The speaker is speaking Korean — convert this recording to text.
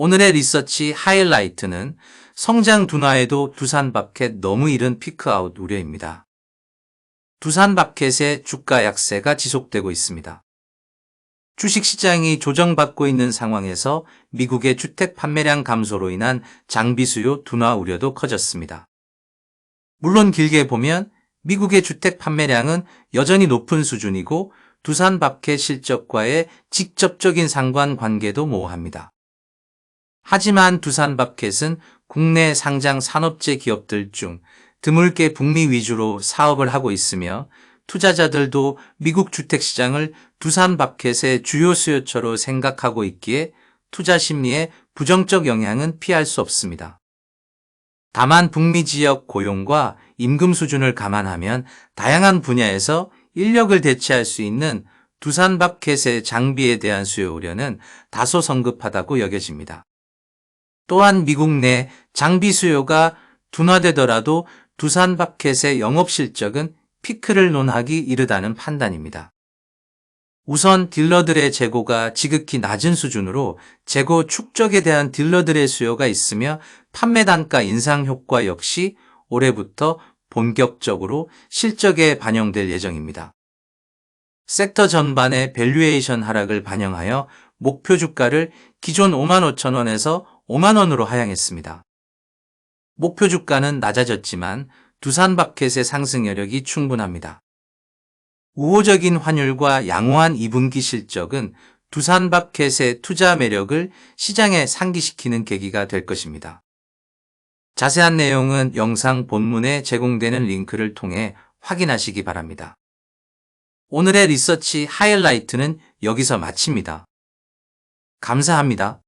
오늘의 리서치 하이라이트는 성장 둔화에도 두산바켓 너무 이른 피크아웃 우려입니다. 두산바켓의 주가 약세가 지속되고 있습니다. 주식시장이 조정받고 있는 상황에서 미국의 주택 판매량 감소로 인한 장비 수요 둔화 우려도 커졌습니다. 물론 길게 보면 미국의 주택 판매량은 여전히 높은 수준이고 두산바켓 실적과의 직접적인 상관 관계도 모호합니다. 하지만 두산바켓은 국내 상장 산업재 기업들 중 드물게 북미 위주로 사업을 하고 있으며 투자자들도 미국 주택시장을 두산바켓의 주요 수요처로 생각하고 있기에 투자 심리에 부정적 영향은 피할 수 없습니다. 다만 북미 지역 고용과 임금 수준을 감안하면 다양한 분야에서 인력을 대체할 수 있는 두산바켓의 장비에 대한 수요 우려는 다소 성급하다고 여겨집니다. 또한 미국 내 장비 수요가 둔화되더라도 두산 바켓의 영업 실적은 피크를 논하기 이르다는 판단입니다. 우선 딜러들의 재고가 지극히 낮은 수준으로 재고 축적에 대한 딜러들의 수요가 있으며 판매 단가 인상 효과 역시 올해부터 본격적으로 실적에 반영될 예정입니다. 섹터 전반의 밸류에이션 하락을 반영하여 목표 주가를 기존 5만 5천 원에서 5만 원으로 하향했습니다. 목표 주가는 낮아졌지만 두산 바켓의 상승 여력이 충분합니다. 우호적인 환율과 양호한 2분기 실적은 두산 바켓의 투자 매력을 시장에 상기시키는 계기가 될 것입니다. 자세한 내용은 영상 본문에 제공되는 링크를 통해 확인하시기 바랍니다. 오늘의 리서치 하이라이트는 여기서 마칩니다. 감사합니다.